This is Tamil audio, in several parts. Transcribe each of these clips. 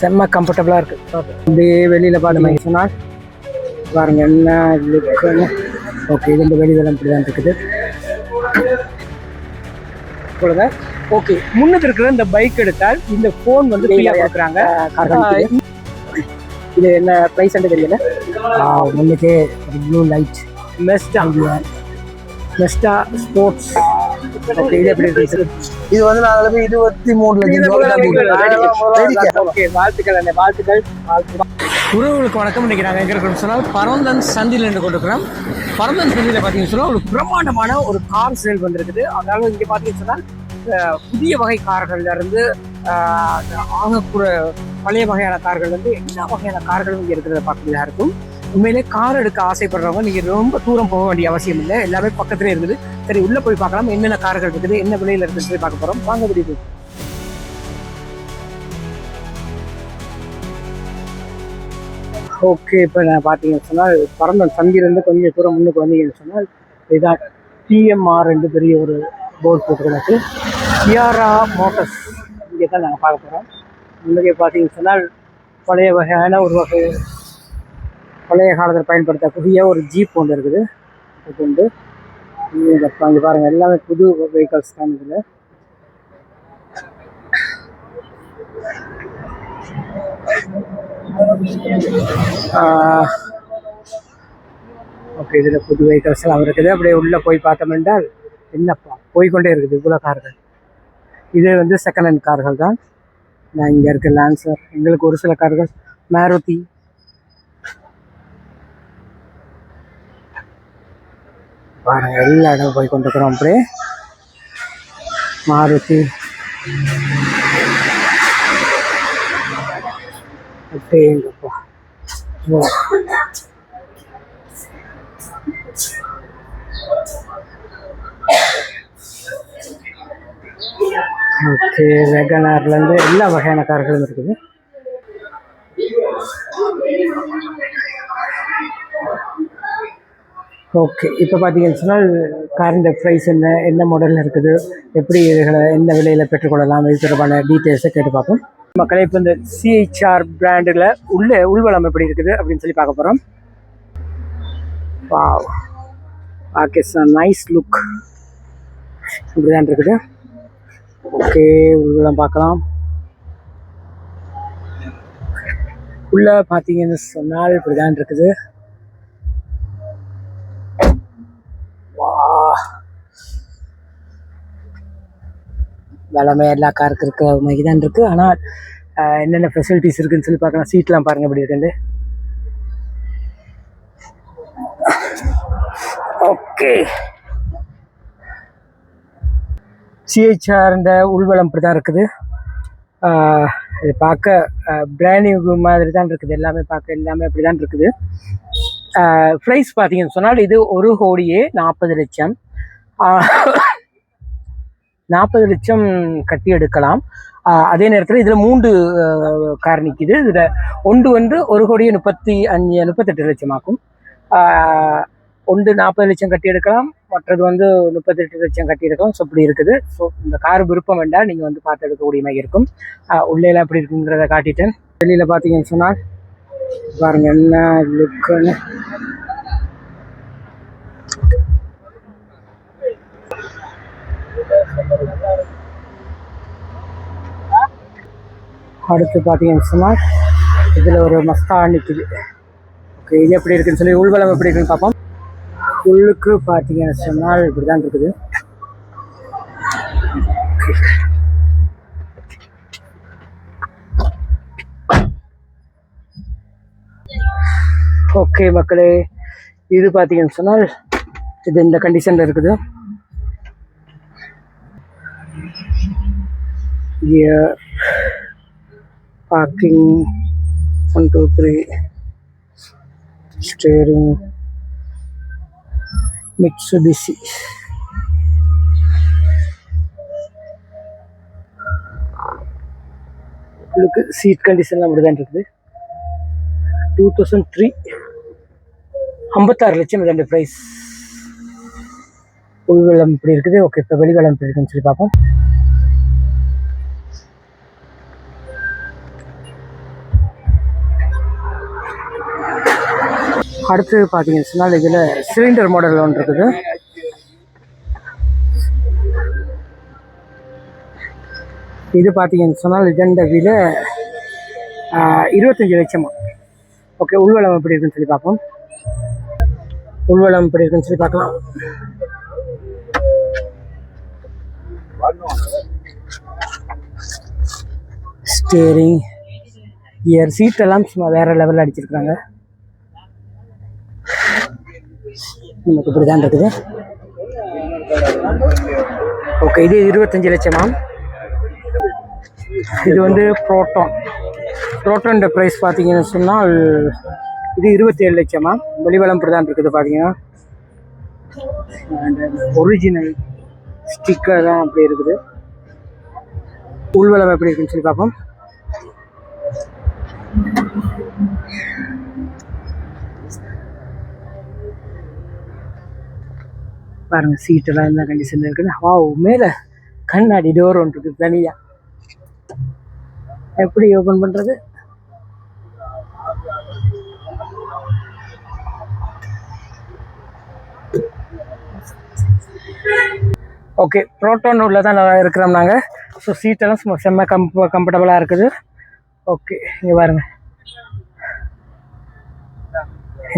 செம்ம கம்ஃபர்டபுளாக இருக்குது அப்படியே வெளியில் பார்த்து சொன்னால் பாருங்க என்ன லுக்குன்னு ஓகே இது இந்த வெளிதளம் இப்படி தான் இருக்குது. இப்பொழுது ஓகே முன்னுக்கு இருக்கிற இந்த பைக் எடுத்தால் இந்த ஃபோன் வந்து ஃப்ரீயாக கொடுக்குறாங்க. இது என்ன ப்ரைஸ் தெரியல. முன்னுக்கு blue light Mazda Mazda sports இது எப்படி இருக்கு இது வந்து நாங்களே இருபத்தி மூணு. லட்சம் ஓகே வாழ்த்துக்கள் வாழ்த்துக்கள் வாழ்த்துக்கள். உறவுகளுக்கு வணக்கம் இன்னைக்கு நாங்கள் எங்கே இருக்கிறோம் சொன்னால் பரந்தன் சந்தியில் நின்று கொண்டிருக்கிறோம். பரந்தன் சந்தியில் பார்த்தீங்கன்னு சொன்னால் ஒரு பிரம்மாண்டமான ஒரு கார் சேல் வந்திருக்குது. அதனால இங்கே பார்த்தீங்கன்னு சொன்னால் புதிய வகை கார்கள்ல இருந்து அஹ், அந்த ஆகக்கூட பழைய வகையான கார்கள் வந்து எல்லா வகையான கார்களும் இங்கே இருக்கிறத பார்க்கக்கூடியதாக இருக்கும். உண்மையிலே கார் எடுக்க ஆசைப்படுறவங்க நீங்கள் ரொம்ப தூரம் போக வேண்டிய அவசியம் இல்லை. எல்லாமே பக்கத்துலேயே இருக்குது சரி உள்ளே போய் பார்க்கலாம். என்னென்ன கார்கள் இருக்குது என்ன விலையில் இருக்குன்னு சொல்லி பார்க்க போகிறோம் வாங்க முடியுது ஓகே இப்போ நான் பார்த்தீங்கன்னு சொன்னால் பரந்தன் சந்தியிலேருந்து கொஞ்சம் தூரம் முன்னுக்கு வந்தீங்கன்னு சொன்னால் இதான் டிஎம்ஆர் என்று பெரிய ஒரு போர்டு போட்டு கிடக்கு சியாரா மோட்டர்ஸ் இங்கே தான் நாங்கள் பார்க்க போகிறோம் முன்னாடியே பார்த்தீங்கன்னு சொன்னால் பழைய வகையான ஒரு வகை பழைய காலத்தில் பயன்படுத்தக்கூடிய ஒரு ஜீப் ஒன்று இருக்குது. இது இங்கே பாருங்கள் எல்லாமே புது வெஹிக்கல்ஸ் தான் இதில். ஓகே இதில் புது வெஹிக்கல்ஸ் எல்லாம் இருக்குது. அப்படியே உள்ளே போய் பார்த்தோம் என்றால் என்னப்பா போய்க்கொண்டே இருக்குது இவ்வளோ கார்கள். இது வந்து செகண்ட் ஹேண்ட் கார்கள் தான். நான் இங்கே இருக்க லான்சர் எங்களுக்கு ஒரு சில கார்கள் மாருதி பாருங்க எல்லா இடம் போய் கொண்டிருக்கிறோம் அப்படியே. மாருதி. அப்படியேங்கப்பா ஓ ஓகே வெகனார்லேருந்து எல்லா வகையான கார்களும் இருக்குது. ஓகே இப்போ பார்த்தீங்கன்னு சொன்னால் காரின் ப்ரைஸ் என்ன என்ன மாடலில் இருக்குது எப்படி இதுகளை எந்த விலையில் பெற்றுக்கொள்ளலாம் இது தொடர்பான டீட்டெயில்ஸை கேட்டு பார்ப்போம். மக்களே இப்போ இந்த சிஹெச்ஆர் பிராண்டில் உள்ள உள்வளம் எப்படி இருக்குது அப்படின்னு சொல்லி பார்க்க போகிறோம் வா ஓகே சார் நைஸ் லுக் இப்படி தான் இருக்குது. ஓகே உள்வளம் பார்க்கலாம். உள்ளே பார்த்தீங்கன்னு சொன்னால் இப்படிதான் இருக்குது. வளமே எல்லா காருக்கு இருக்க மாதிரி தான் இருக்கு ஆனால் என்னென்ன ஃபெசிலிட்டிஸ் இருக்குன்னு சொல்லி பார்க்கலாம். சீட்லாம் பாருங்க எப்படி இருக்குன்னு. ஓகே சிஹெச்ஆர்ன்ற உள்வளம் இப்படி தான் இருக்குது இது பார்க்க பிராண்டிங் மாதிரி தான் இருக்குது. எல்லாமே பார்க்க எல்லாமே அப்படி தான் இருக்குது ப்ரைஸ் பார்த்தீங்கன்னு சொன்னால் இது ஒரு கோடியே நாற்பது லட்சம். நாற்பது லட்சம் கட்டி எடுக்கலாம். அதே நேரத்தில் இதில் மூன்று கார் நிற்கிது இதில் ஒன்று வந்து ஒரு கோடியே முப்பத்தி அஞ்சு முப்பத்தெட்டு லட்சமாக்கும். ஆகும் ஒன்று நாற்பது லட்சம் கட்டி எடுக்கலாம். மற்றது வந்து முப்பத்தெட்டு லட்சம் கட்டி எடுக்கலாம். ஸோ இப்படி இருக்குது. ஸோ இந்த கார் விருப்பம் வேண்டாம் நீங்கள் வந்து பார்த்து எடுக்கக்கூடிய மாதிரி இருக்கும். உள்ளேலாம் எப்படி இருக்குங்கிறத காட்டிட்டேன் வெளியில் பார்த்தீங்கன்னு சொன்னால் பாருங்க என்ன லுக்குன்னு அடுத்து பார்த்தீங்கன்னு சொன்னால் இதில் ஒரு மஸ்தா நிற்குது ஓகே இது எப்படி இருக்குன்னு சொல்லி உள்வளம் எப்படி இருக்குன்னு பார்ப்போம். உள்ளுக்கு பார்த்தீங்கன்னு சொன்னால் இப்படி தான் இருக்குது. ஓகே மக்களே இது பார்த்தீங்கன்னு சொன்னால் இது இந்த கண்டிஷனில் இருக்குது. Gear parking one two three steering Mitsubishi உங்களுக்கு சீட் கண்டிஷன்லாம் அப்படி தான் இருக்குது. டூ தௌசண்ட் த்ரீ ஐம்பத்தாறு லட்சம் இதோட ப்ரைஸ் உள்வெள்ளம் இப்படி இருக்குது. ஓகே இப்போ வெளிவெள்ளம் இப்படி இருக்குன்னு சொல்லி பார்ப்போம். அடுத்து பார்த்தீங்கன்னு சொன்னால் இதில் சிலிண்டர் மாடல் ஒன்று இருக்குது. இது பார்த்தீங்கன்னு சொன்னால் இதண்ட விலை இருபத்தஞ்சி இருபத்தஞ்சு லட்சமா. ஓகே உள்வளம் எப்படி இருக்குன்னு சொல்லி பார்ப்போம். உள்வளம் எப்படி இருக்குன்னு சொல்லி பார்க்கலாம். ஸ்டேரிங் இயர் சீட் எல்லாம் சும்மா வேற லெவலில் அடிச்சிருக்காங்க நமக்கு இப்படி தான் இருக்குது. ஓகே இது இருபத்தஞ்சு லட்சமா இது வந்து ப்ரோட்டோன் ப்ரோட்டான் ப்ரைஸ் பார்த்தீங்கன்னு சொன்னால் இது இருபத்தேழு லட்சமா வெளிவளம் பிரதான் இருக்குது பார்த்தீங்கன்னா. ஒரிஜினல் ஸ்டிக்கர் தான் அப்படி இருக்குது. உள்வளம் எப்படி இருக்குன்னு சொல்லி பார்ப்போம். பாருங்க சீட்டெல்லாம் இந்த கண்டிஷனில் இருக்குது. வா மேலே கண்ணாடி டோர் ஒன்று இருக்குது தனியாக எப்படி ஓப்பன் பண்ணுறது ஓகே ப்ரோட்டோன் உள்ள தான் இருக்கிறோம் நாங்கள் ஸோ சீட்டெல்லாம் சும்மா செம்ம கம் கம்ஃபர்டபுளாக இருக்குது. ஓகே இங்கே பாருங்க.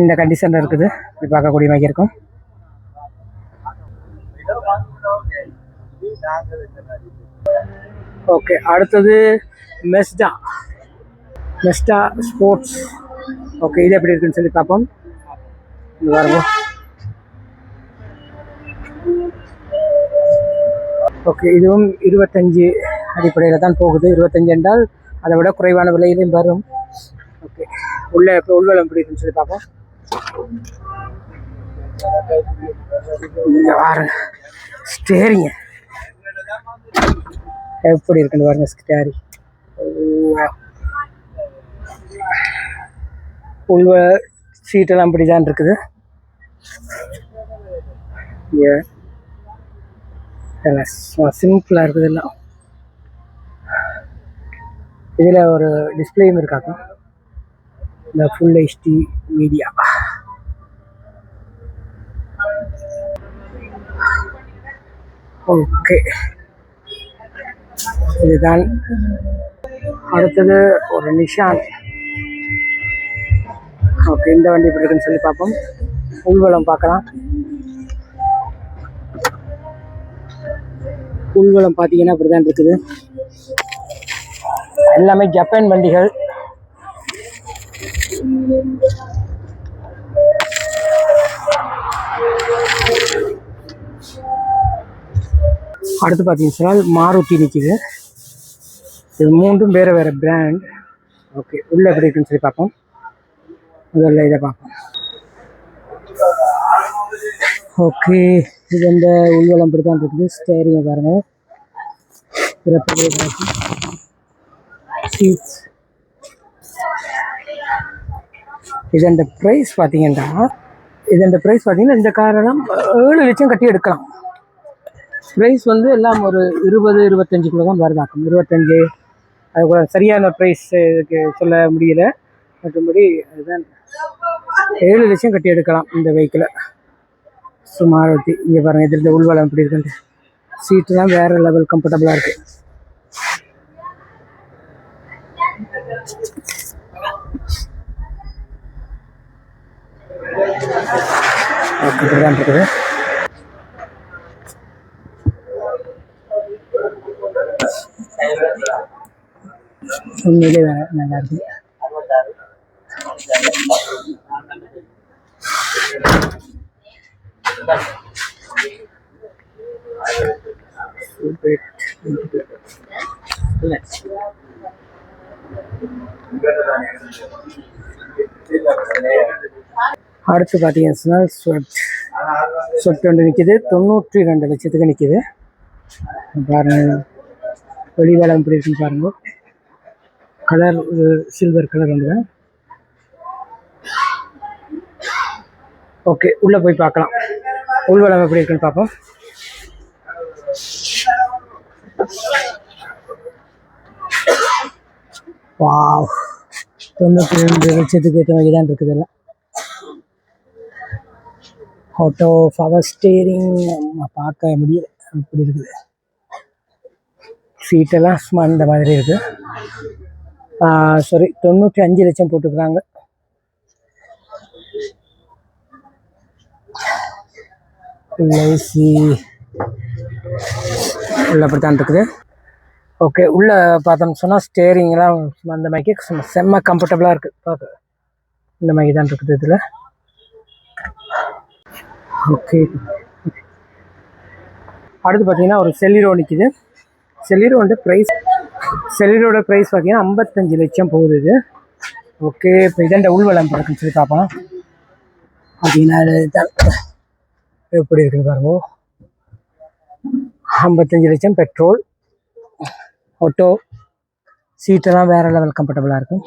இந்த கண்டிஷனில் இருக்குது. இப்படி பார்க்கக்கூடிய மாதிரி இருக்கும். ஓகே அடுத்தது மெஸ்டா. Mazda sports. ஓகே இது எப்படி இருக்குன்னு சொல்லி பார்ப்போம். இங்க ஓகே இதுவும் இருபத்தஞ்சு அடிப்படையில் தான் போகுது. இருபத்தஞ்சு என்றால் அதை விட குறைவான விலையிலையும் வரும். ஓகே உள்ள இப்போ உள்வளம் எப்படி இருக்குன்னு சொல்லி பார்ப்போம். பாருங்க. ஸ்டேரிங்க எப்படி இருக்குன்னு பாருங்க ஸ்டேரி உள்வ சீட்டெல்லாம் அப்படி தான் இருக்குது. சிம்பிளாக இருக்குது எல்லாம் இதில் ஒரு டிஸ்பிளேயும் இருக்காங்க இந்த ஃபுல் ஹெச்டி மீடியா ஓகே இதுதான். அடுத்தது ஒரு நிஷான். ஓகே இந்த வண்டி இப்படி இருக்குன்னு சொல்லி பார்ப்போம். உள்வளம் பார்க்கலாம். உள்வளம் பார்த்தீங்கன்னா அப்படி தான் இருக்குது. எல்லாமே ஜப்பான் வண்டிகள். அடுத்து பார்த்தீங்கன்னு சொன்னால் மாருதி நிற்கிது இது மூன்றும் வேறு வேறு பிராண்ட் ஓகே உள்ள எப்படி இருக்குன்னு சொல்லி பார்ப்போம். முதல்ல இதை பார்ப்போம். ஓகே இது இந்த உள்வளம் இப்படி தான் இருக்குது. ஸ்டேரிங்கை பாருங்கள் பிறப்பு சீட்ஸ் இதோட ப்ரைஸ் பார்த்தீங்கன்னா இதோட ப்ரைஸ் பார்த்தீங்கன்னா இந்த காரெல்லாம் ஏழு லட்சம் கட்டி எடுக்கலாம். ப்ரைஸ் வந்து எல்லாம் ஒரு இருபது இருபத்தஞ்சுக்குள்ளே தான் வருதாக்கும். இருபத்தஞ்சு அது கூட சரியான ப்ரைஸ் இதுக்கு சொல்ல முடியல. மற்றபடி அதுதான். ஏழு லட்சம் கட்டி எடுக்கலாம் இந்த வெஹிக்கிளை சுமாரத்தி இங்கே பாருங்கள் இதில் உள்வளம் எப்படி இருக்குன்ட்டு. சீட்டுலாம் வேறு லெவல் கம்ஃபர்டபுளாக இருக்குது இப்படி தான் இருக்குது. உண்மையிலே வேற நல்லா இருக்கு அடுத்து பார்த்தீங்கன்னா ஸ்வெட் ஸ்வெட் ஒன்று நிற்கிது தொண்ணூற்றி ரெண்டு லட்சத்துக்கு நிற்கிது பாருங்கள். வெளிவேலம் எப்படி இருக்குன்னு பாருங்க. கலர் சில்வர் கலர் வந்துடுவேன் ஓகே உள்ளே போய் பார்க்கலாம். உள்வளம் எப்படி இருக்குன்னு பார்ப்போம். வா தொண்ணூற்றி ரெண்டு லட்சத்துக்கு ஏற்ற மாதிரி தான் இருக்குது எல்லாம். ஆட்டோ பவர் ஸ்டேரிங் பார்க்க முடியல. அப்படி இருக்குது? சீட்டெல்லாம் சும்மா இந்த மாதிரி இருக்குது சாரி தொண்ணூற்றி அஞ்சு லட்சம் போட்டுக்கிறாங்க உள்ள அப்படித்தான் இருக்குது. ஓகே உள்ள பார்த்தோம்னு சொன்னால் ஸ்டேரிங்லாம் சும்மா அந்த மாதிரி சும்மா செம்ம கம்ஃபர்டபுளாக இருக்குது பார்க்க இந்த மாதிரி தான் இருக்குது இதில். ஓகே அடுத்து பார்த்தீங்கன்னா ஒரு செல்லிரோ நிற்கிது செல்லிரோட ப்ரைஸ் செல்லிரோட ப்ரைஸ் பார்த்தீங்கன்னா ஐம்பத்தஞ்சு லட்சம் போகுது இது. ஓகே இப்போ இதண்ட உள்வளம் இருக்குன்னு சொல்லி பார்ப்போம். அப்படின்னா இதுதான் எப்படி இருக்குது பாருங்க. ஐம்பத்தஞ்சு லட்சம் பெட்ரோல் ஆட்டோ சீட்டெல்லாம் வேறு லெவல் கம்ஃபர்டபுளாக இருக்கும்.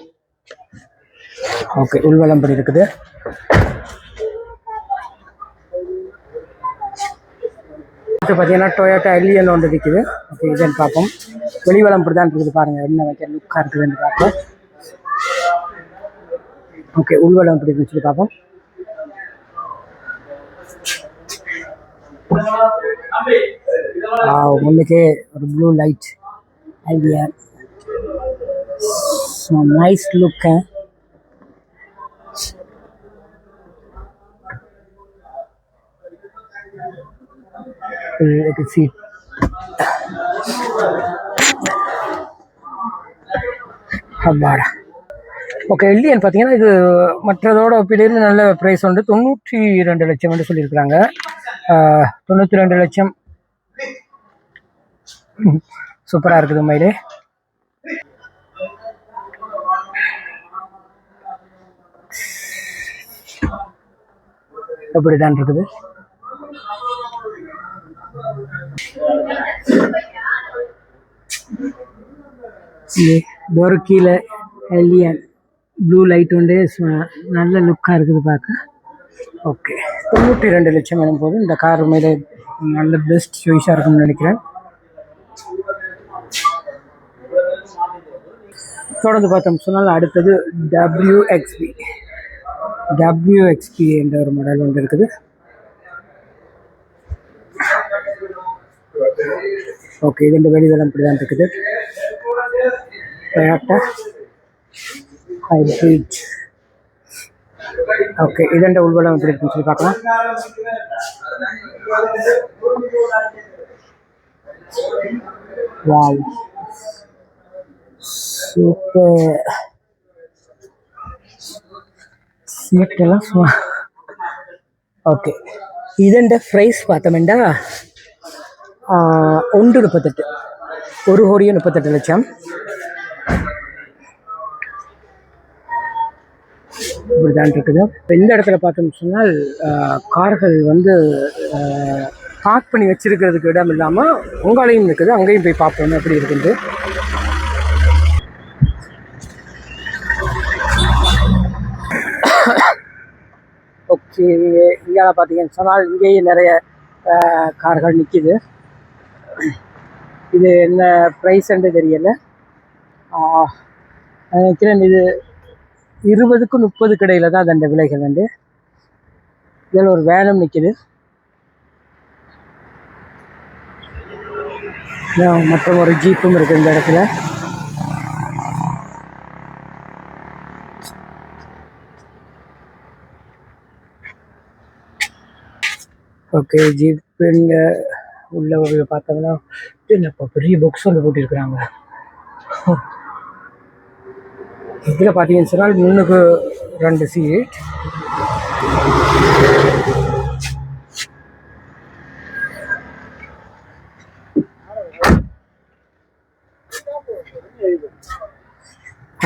ஓகே உள்வளம் படி இருக்குது. அடுத்து பார்த்தீங்கன்னா டொயோட்டா எல்லியன் ஒன்று இருக்குது ஓகே இதுன்னு பார்ப்போம். வெளிவளம் இப்படி தான் இருக்குது பாருங்கள் என்ன வைக்க லுக்காக இருக்குதுன்னு பார்ப்போம். ஓகே உள்வளம் இப்படி இருந்துச்சு பார்ப்போம். முன்னுக்கே ஒரு blue light idea nice look Thank you. A seat. அப்பாடா. ஓகே எல்லியன் பார்த்தீங்கன்னா இது மற்றதோட ஒப்பிடையில் நல்ல ப்ரைஸ் வந்து தொண்ணூற்றி ரெண்டு லட்சம் வந்து சொல்லியிருக்கிறாங்க. தொண்ணூற்றி ரெண்டு லட்சம். சூப்பராக இருக்குது உண்மையிலே அப்படிதான் இருக்குது. டோர் கீழே எல்லியன் ப்ளூ லைட் வந்து நல்ல லுக்காக இருக்குது பார்க்க. ஓகே தொண்ணூற்றி ரெண்டு லட்சம் எனும் போது இந்த கார் மேலே நல்ல பெஸ்ட் சாய்ஸாக இருக்கும்னு நினைக்கிறேன். தொடர்ந்து பார்த்தோம். சொன்னால் அடுத்தது டபிள்யூஎக்ஸ்பி டபிள்யூஎக்ஸ்பி என்ற ஒரு மாடல் ஒன்று இருக்குது. ஓகே இதுண்டு வெளிதளம் இப்படி தான் இருக்குது. டொயாட்டா ஹைப்ரிட் ஓகே இதெண்ட உள்வடம் எப்படி இருக்குன்னு சொல்லி பார்க்கலாம். வாவ் சூப்பர் சீட்டெல்லாம் ஓகே இதெண்ட ஃப்ரைஸ் பார்த்தோம்டா ஒன்று முப்பத்தெட்டு. ஒரு கோடியே முப்பத்தெட்டு லட்சம். இப்படிதான் இருக்குது. இப்போ இந்த இடத்துல பார்த்தோம்னு சொன்னால் கார்கள் வந்து பார்க் பண்ணி வச்சிருக்கிறதுக்கு இடம் இல்லாமல் உங்களையும் இருக்குது அங்கேயும் போய் பார்ப்போம் எப்படி இருக்குது ஓகே இங்கே பார்த்தீங்கன்னு சொன்னால் இங்கேயும் நிறைய கார்கள் நிற்கிது இது என்ன ப்ரைஸ்ன்னு தெரியல. நினைக்கிறேன் இது இருபதுக்கு முப்பது கடையில் தான் அந்த விலைகள் வந்து. இதில் ஒரு வேனும் நிற்கிது மற்றும் ஒரு ஜீப்பும் இருக்குது இந்த இடத்துல. ஓகே ஜீப் இங்க உள்ள பார்த்தோம்னா என்னப்பா பெரிய புக்ஸ் வந்து போட்டிருக்கிறாங்க. இதில் பார்த்தீங்கன்னு சொன்னால் முன்னுக்கு ரெண்டு சீட்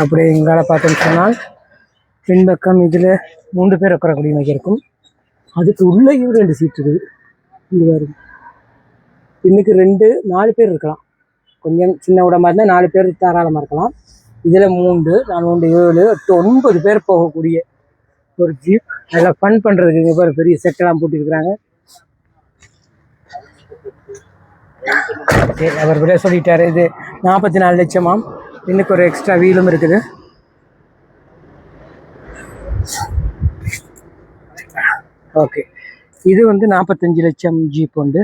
அப்படி எங்கால பார்த்தோம்னு சொன்னால் பின்பக்கம் இதில் மூன்று பேர் உட்காரக்கூடிய மாதிரி இருக்கும். அதுக்கு உள்ளேயும் ரெண்டு சீட் இருக்குது. இங்கே பாருங்க. இன்னைக்கு ரெண்டு நாலு பேர் இருக்கலாம். கொஞ்சம் சின்ன உடம்பா இருந்தால் நாலு பேர் தாராளமாக இருக்கலாம். இதில் மூன்று நான் மூன்று ஏழு எட்டு ஒன்பது பேர் போகக்கூடிய ஒரு ஜீப் அதில் ஃபன் பண்ணுறதுக்கு இங்கே பேர் பெரிய செட்டெல்லாம் போட்டிருக்கிறாங்க. சரி அவர் விட சொல்லிட்டார் இது நாற்பத்தி நாலு லட்சமாம் இன்னைக்கு ஒரு எக்ஸ்ட்ரா வீலும் இருக்குது. ஓகே இது வந்து நாற்பத்தஞ்சு லட்சம் ஜீப் உண்டு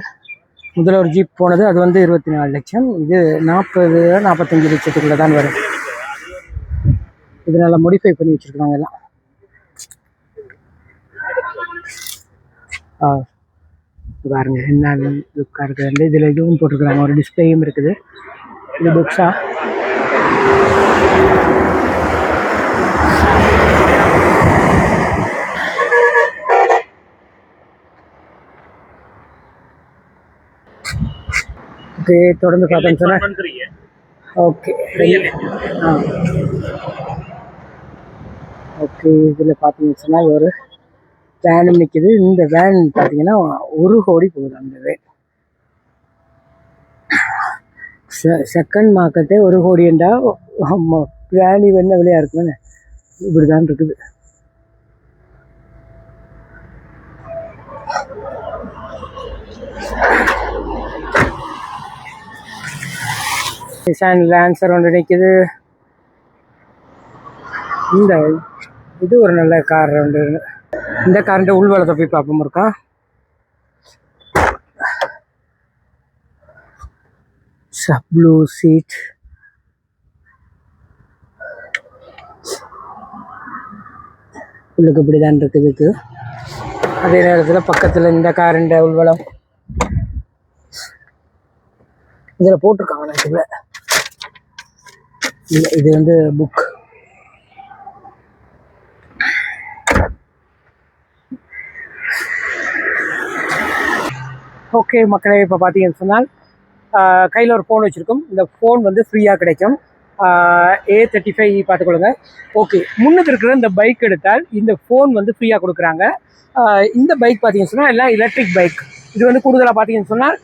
முதல்ல ஒரு ஜீப் போனது அது வந்து இருபத்தி நாலு லட்சம். இது நாற்பது நாற்பத்தஞ்சு லட்சத்துக்குள்ள தான் வரும். இது நல்லா மோடிஃபை பண்ணி வச்சுருக்காங்க எல்லாம். ஆ பாருங்க என்ன லுக்காக இருக்குது இதில் இதுவும் போட்டிருக்கிறாங்க. ஒரு டிஸ்பிளேயும் இருக்குது. இது புக்ஸா ஓகே தொடர்ந்து பார்த்தேன்னு சொன்னேன் ஓகே. ஆ. ஓகே இதில் பார்த்தீங்கன்னு சொன்னால் ஒரு வேனும் நிற்கிது இந்த வேன் பார்த்தீங்கன்னா ஒரு கோடி போகுது அந்த வேன் செகண்ட் மார்க்கெட்டே ஒரு கோடிண்டா ஆமாம் வேன் என்ன விலையாக இருக்குமே இப்படி தான் இருக்குது. நிசான் லான்சர் ஒன்று நிற்கிது இந்த இது ஒரு நல்ல கார் ஒன்று இந்த காரண்ட உள்வலத்தை போய் பார்ப்போம் இருக்கா ப்ளூ சீட். உள்ளுக்கு இப்படிதான் இருக்குது இதுக்கு அதே நேரத்தில் பக்கத்தில் இந்த காரண்ட உள்வலம் இதில் போட்டிருக்காங்க இதில் இது வந்து புக் ஓகே மக்களே இப்போ பார்த்தீங்கன்னு சொன்னால் கையில் ஒரு ஃபோன் வச்சுருக்கோம். இந்த ஃபோன் வந்து ஃப்ரீயாக கிடைக்கும். ஏ தேர்ட்டி ஃபைவ் e பார்த்துக்கொள்ளுங்க ஓகே முன்னுக்கு இருக்கிற இந்த பைக் எடுத்தால் இந்த ஃபோன் வந்து ஃப்ரீயாக கொடுக்குறாங்க. இந்த பைக் பார்த்தீங்கன்னு சொன்னால் எல்லாம் எலக்ட்ரிக் பைக் இது வந்து கூடுதலாக பார்த்தீங்கன்னு சொன்னால்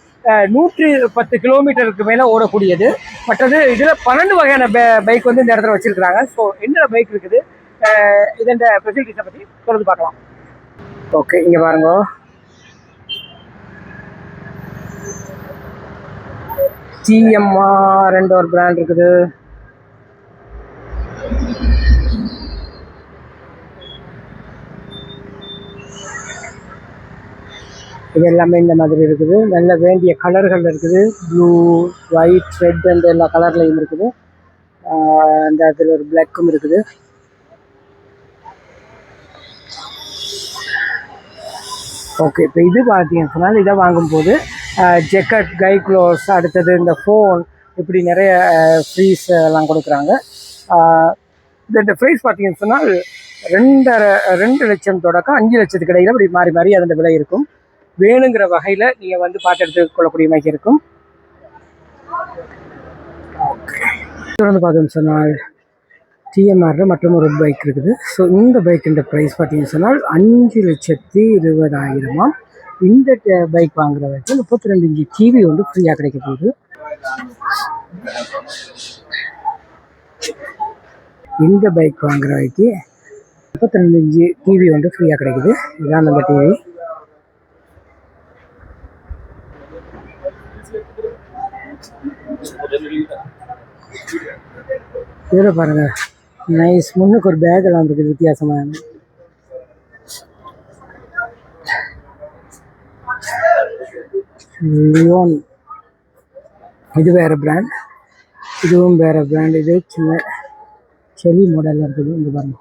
நூற்றி பத்து கிலோமீட்டருக்கு மேலே ஓடக்கூடியது. மற்றது இதில் பன்னெண்டு வகையான பைக் வந்து இந்த இடத்துல வச்சுருக்கிறாங்க. ஸோ என்னென்ன பைக் இருக்குது? ஆஹ் இதன் ஃபெசிலிட்டிஸை பற்றி தொடர்ந்து பார்க்கலாம். ஓகே இங்கே பாருங்க. டிஎம்ஆர் ரெண்டு ஒரு பிராண்ட் இருக்குது. இது எல்லாமே இந்த மாதிரி இருக்குது. நல்ல வேண்டிய கலர்கள் இருக்குது. ப்ளூ ஒயிட் ரெட் அந்த எல்லா கலர்லையும் இருக்குது. அந்த அதில் ஒரு பிளாக்கும் இருக்குது. ஓகே இப்போ இது பார்த்தீங்கன்னு சொன்னால் இதை வாங்கும்போது ஜெக்கட் கை க்ளோஸ் அடுத்தது இந்த ஃபோன் இப்படி நிறைய ஃப்ரீஸ் எல்லாம் கொடுக்குறாங்க. ஆஹ் இந்த ப்ரைஸ் பார்த்தீங்கன்னு சொன்னால் ரெண்டரை ரெண்டு லட்சம் தொடக்கம் அஞ்சு லட்சத்துக்கு இடையில் இப்படி மாறி மாறி அதோட விலை இருக்கும். வேணுங்கிற வகையில் நீங்கள் வந்து பார்த்து எடுத்துக்கொள்ளக்கூடிய மாதிரி இருக்கும். தொடர்ந்து பார்த்தோம்னு சொன்னால் டிஎம்ஆரில் மற்றும் ஒரு பைக் இருக்குது. ஸோ இந்த பைக்கின்ற ப்ரைஸ் பார்த்தீங்கன்னு சொன்னால் அஞ்சு லட்சத்தி இருபதாயிரமாம். இந்த பைக் வாங்குறவருக்கு முப்பத்தி ரெண்டு இன்ச்சு டிவி வந்து ஃப்ரீயாக கிடைக்க போகுது. இந்த பைக் வாங்குறவைக்கு முப்பத்தி ரெண்டு இன்ச்சு டிவி வந்து ஃப்ரீயாக கிடைக்குது. இதுதான் நம்ம டிவி இதில் பாருங்க. நைஸ் முன்னுக்கு ஒரு பேக் எல்லாம் இருக்குது வித்தியாசமாக லியோன் இது வேறு பிராண்ட் இதுவும் வேறு பிராண்ட் இது சின்ன செலி மாடலில் இருக்குது. இங்கே பாருங்க.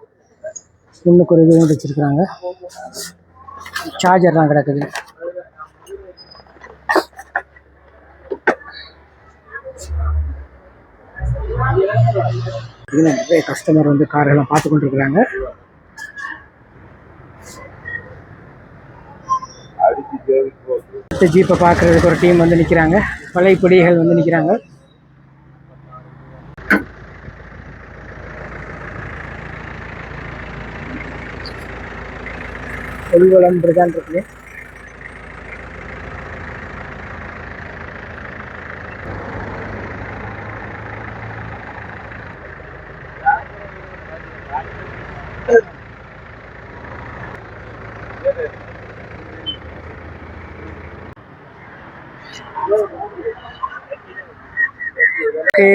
முன்னுக்கு ஒரு இதுவும் வச்சுருக்குறாங்க. சார்ஜர்லாம் கிடக்குது. இதில் நிறைய கஸ்டமர் வந்து காரெல்லாம் பார்த்து கொண்டிருக்கிறாங்க. அடுத்த ஜீப்பை பார்க்குறதுக்கு ஒரு டீம் வந்து நிற்கிறாங்க வலைப்பிடிகள் வந்து நிற்கிறாங்க கொள்வளம் பிரதான் இருக்குது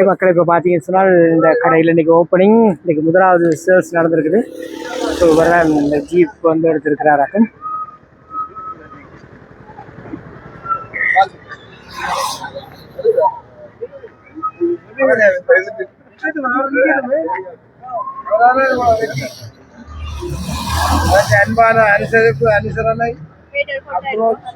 மக்கள் இப்போ பார்த்தீங்கன்னு சொன்னால் இந்த கடையில் இன்னைக்கு ஓப்பனிங் இன்னைக்கு முதலாவது சேல்ஸ் நடந்திருக்குது. ஸோ வர இந்த ஜீப் வந்து எடுத்திருக்கிறார் எடுத்திருக்கிறாராக்கும் அன்பான அனுசரிப்பு அனுசரணை. அப்ரோச்.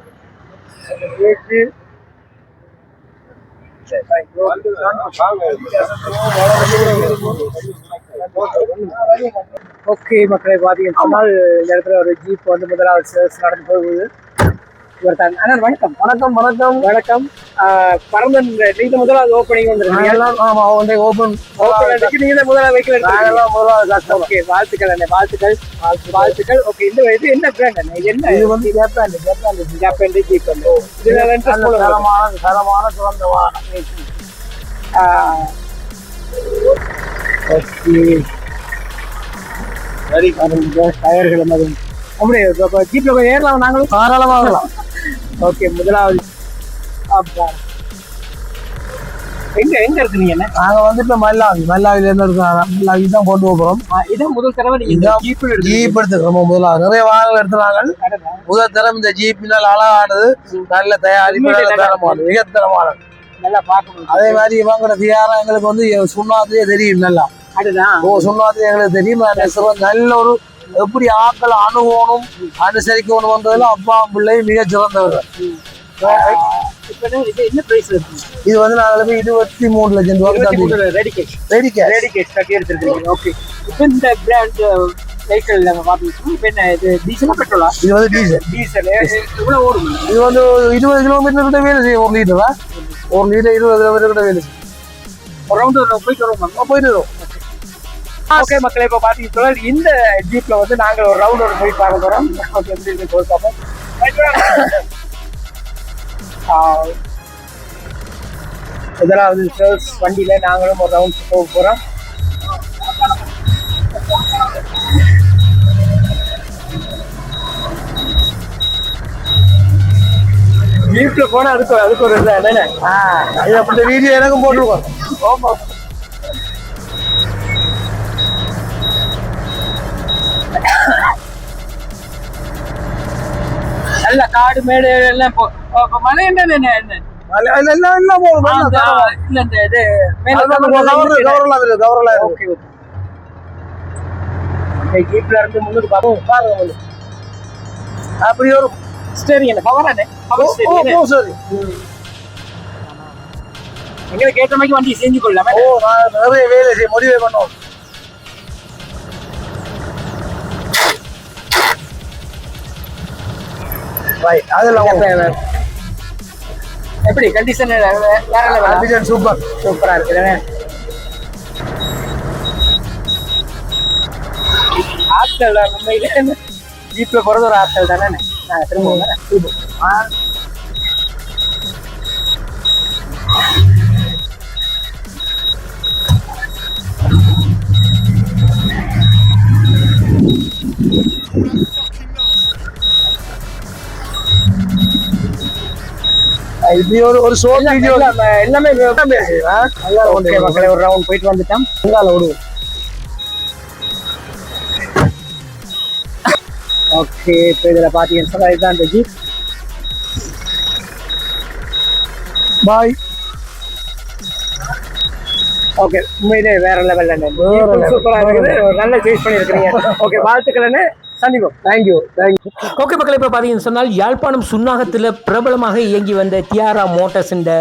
ஓகே மக்களை பார்த்தீங்கன்னு சொன்னால் இந்த இடத்துல ஒரு ஜீப் வந்து முதலாவது நடந்து போகுது. தான் அண்ணா வணக்கம். வணக்கம் வணக்கம். வணக்கம். பரந்தன் நீங்க முதலாவது ஓப்பனிங் வந்துருக்கீங்க. ஆமா வந்து ஓப்பன் அன்னைக்கு நீங்க தான் முதலாவது வைக்கல நாங்கெல்லாம் முதலாவது ஓகே வாழ்த்துக்கள் அண்ணே வாழ்த்துக்கள். வாழ்த்துக்கள். ஓகே இந்த இது என்ன பிராண்ட் அண்ணே? என்ன? இது வந்து ஜப்பான் ஜப்பான் ஜப்பான் ஜீப் வந்து இது. தரமான தரமான சிறந்த வாகனம். ஓகே சரி டயர்களும் அதுவும் அப்படியே ஜீப்ல ஏறலாம் நாங்களும். தாராளமாக ஓகே முதலாவது. எங்க எங்க என்ன? நாங்க வந்து இப்ப மல்லாவி மல்லாவில இருந்து இருக்காங்க மல்லாவி தான் கொண்டு போறோம் இதான் முதல் தடவை நீங்க எடுத்து ஜீப் எடுத்துக்கிறோம் முதலாவது. நிறைய வாகனங்கள் எடுத்துனாங்க முதல் தரம் இந்த ஜீப்பினால் அழகானது. நல்ல தயாரிப்பு தரமானது மிக தரமானது நல்லா பார்க்கணும். அதே மாதிரி இவங்களோட தியாரம் எங்களுக்கு வந்து சுண்ணாத்திலே தெரியும் நல்லா. அதுதான் ஓ சுண்ணாத்திலே எங்களுக்கு தெரியும். நல்ல ஒரு எப்படி ஆக்கள் அணுகணும் அனுசரிக்கணும்ன்றதுல அப்பா பிள்ளை மிக சிறந்தவர் இது வந்து நாங்களுக்கு இருபத்தி மூணு லட்சம் ரூபாய் ready cash ready cash ready cash கட்டி எடுத்துருக்கீங்க ஓகே இப்போ இந்த பிராண்ட் வெஹிக்கிள் நம்ம பார்த்தீங்கன்னா இப்போ என்ன இது டீசலா பெட்ரோலா இது வந்து டீசல் டீசல் இவ்வளோ ஓடும்? இது வந்து இருபது கிலோமீட்டர் கிட்ட வேலை செய்யும். ஒரு லிட்டரா ஒரு லிட்டர் இருபது கிலோமீட்டர் கிட்ட வேலை செய்யும். ரவுண்டு போயிட்டு வருவோம்? போயிட்டு வரும் ஓகே மக்களே இப்போ பார்த்தீங்கன்னா இந்த ஜீப்ல வந்து நாங்கள் ஒரு ரவுண்ட் ஒரு போய் பார்க்க போறோம். ஓகே எப்படி இருக்கு போய் பார்ப்போம். ஆ, முதலாவது சேல்ஸ் வண்டியில நாங்களும் ஒரு ரவுண்ட் போக போறோம். ஜீப்ல போனா அதுக்கு அதுக்கு ஒரு இது என்னென்ன? இது அப்படி வீடியோ எனக்கும் போட்டுருக்கோம். ஆமா. நல்ல காடு மேடு எல்லாம் போ- அப்ப மழை என்ன என்ன என்ன அல்ல, இல்ல, இந்த இது கவர்ல. Okay okay. ஜீப்ல இருந்து முன்னுக்கு பார்ப்போம் பாருங்க. அப்படி ஒரு ஸ்டேரிங் என்ன பவர் சரி எங்களுக்கு ஏற்ற மாதிரி வண்டி செஞ்சு கொள்ளலாமே ஓ நான் நிறைய வேலை செய்ய முடிவே பண்ணோம். Right, அதெல்லாம். எப்படி? கண்டிஷன் வேற? Condition சூப்பர் சூப்பரா இருக்குதுண்ணே ஆட்கள் உண்மையில ஜீப்ல போறது ஒரு ஆட்கள் தானே? நாங்க திரும்பவும் தானே? ஆ, ஒரு ஒரு ஷோர்ட் வீடியோ எல்லாமே எல்லாமே ஓகே மக்களே ஒரு ரவுண்ட் போயிட்டு வந்துட்டோம். உங்களால விடுவோம் ஓகே இப்போ இதில் பார்த்தீங்கன்னு இதுதான் இந்த ஜீப் பாய் ஓகே உண்மையிலே வேற லெவல்ல வேற level. சூப்பரா இருக்குது நல்ல சேஸ் பண்ணியிருக்கிறீங்க. ஓகே வாழ்த்துக்கள் சந்திப்போம். தேங்க்யூ தேங்க்யூ ஓகே மக்களே இப்போ பார்த்தீங்கன்னு சொன்னால் யாழ்ப்பாணம் சுன்னாகத்தில் பிரபலமாக இயங்கி வந்த தியாரா மோட்டர்ஸ் இந்த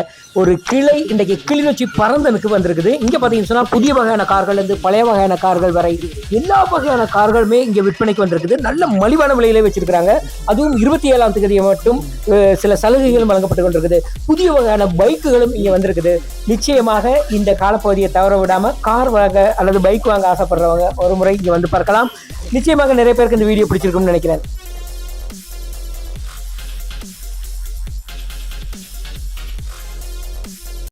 ஒரு கிளை இன்றைக்கு கிளிநொச்சி பரந்தனுக்கு வந்திருக்குது. இங்கே பார்த்தீங்கன்னு சொன்னால் புதிய வகையான கார்கள் இருந்து பழைய வகையான கார்கள் வரை எல்லா வகையான கார்களுமே இங்கே விற்பனைக்கு வந்திருக்குது. நல்ல மலிவான விலையிலே வச்சிருக்கிறாங்க. அதுவும் இருபத்தி ஏழாம் தேதி மட்டும் சில சலுகைகளும் வழங்கப்பட்டு கொண்டிருக்குது. புதிய வகையான பைக்குகளும் இங்கே வந்திருக்குது. நிச்சயமாக இந்த காலப்பகுதியை தவற விடாமல் கார் வாங்க அல்லது பைக் வாங்க ஆசைப்படுறவங்க ஒரு முறை இங்கே வந்து பார்க்கலாம். நிச்சயமாக நிறைய பேருக்கு இந்த வீடியோ பிடிச்சிருக்கும்னு நினைக்கிறேன்.